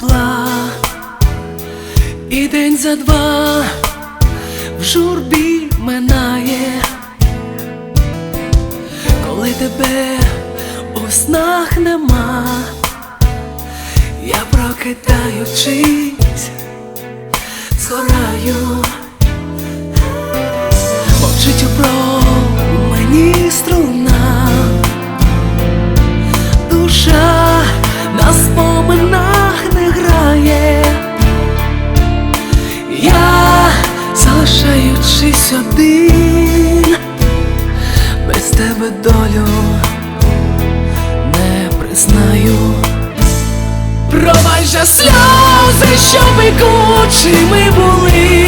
Тепла, і день за два в журбі минає, коли тебе у снах нема, я прокидаючись, згораю, залишаючись один, без тебе долю не признаю. Пробач же сльози, що пекучими були,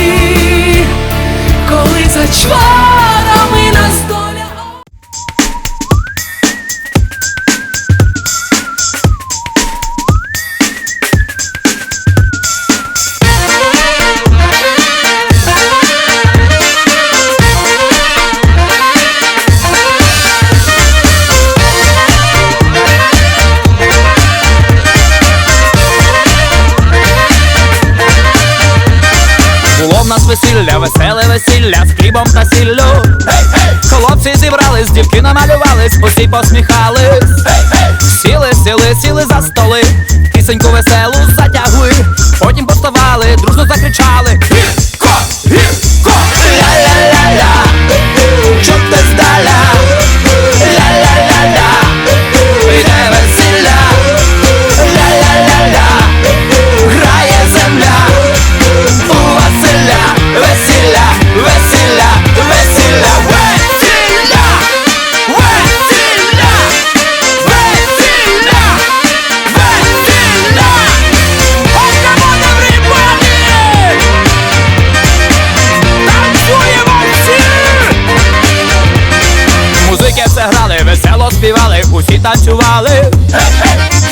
усі посміхались. Сіли, сіли, сіли за столи, пісеньку веселу танцювали.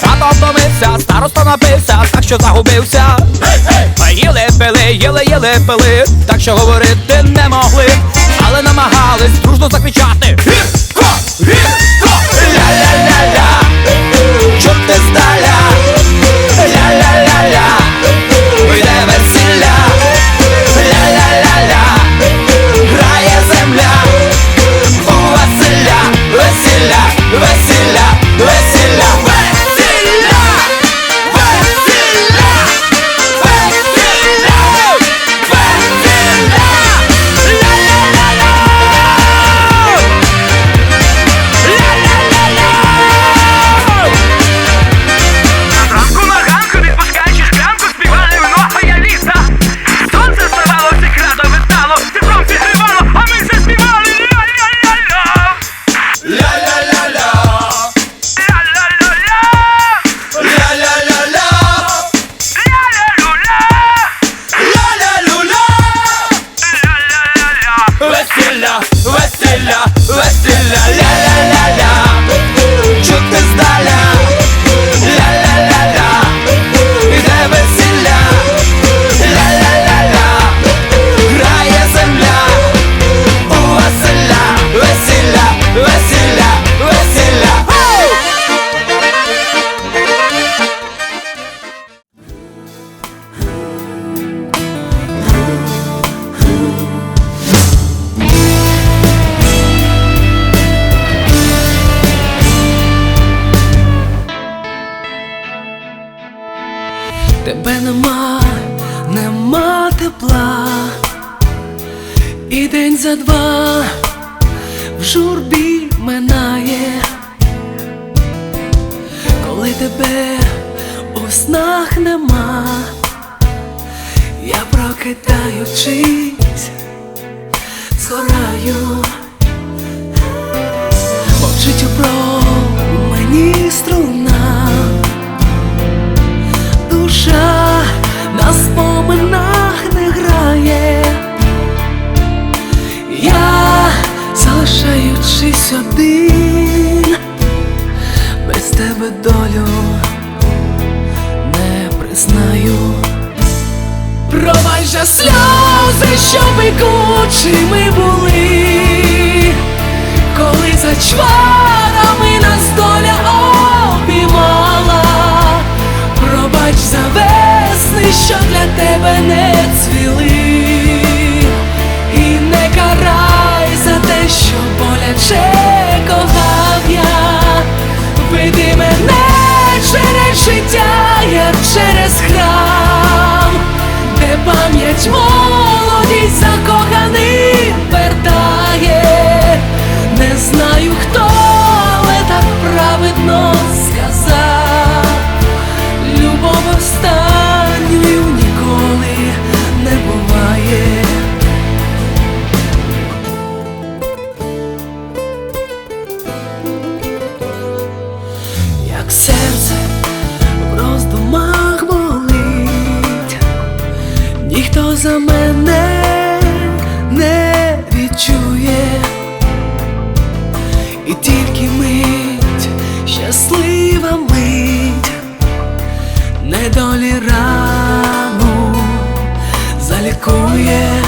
Тато втомився, староста напився, так що загубився. Їли пили, їли, їли пили, так що говорити не могли, але намагались дружно закричати. Тебе нема, нема тепла, і день за два в журбі минає, коли тебе у снах нема, я прокидаючись, згораю, мовчить у мені струна щоб пекучими були, коли за чварами нас доля обіймала, пробач за весни, що для тебе не цвіли, і не карай за те, що боляче. серце в роздумах болить, ніхто за мене не відчує, і тільки мить, щаслива мить, недолі рану залікує.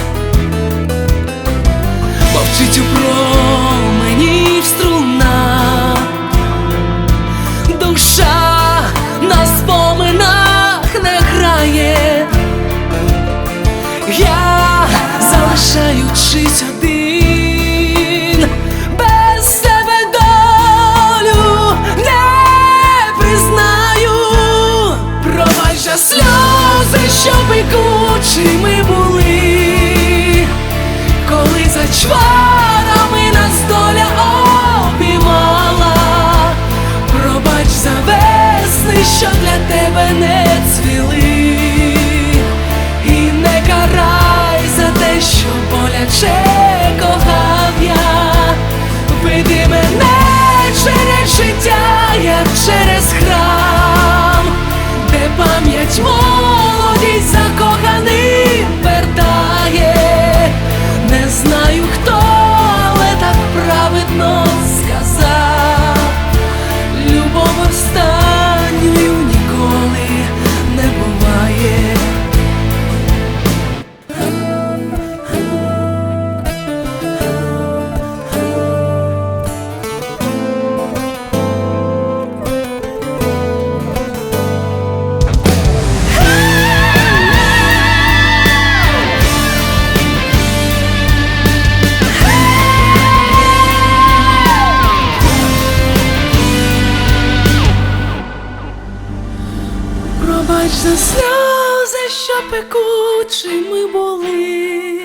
Пробач за сльози, що пекучими були,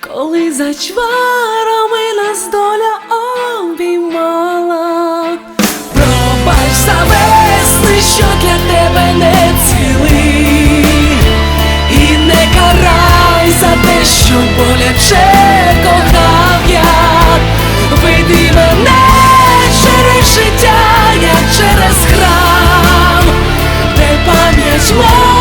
коли за чварами нас доля обіймала, пробач за весни, що для тебе не цілий, і не карай за те, що боляче. more.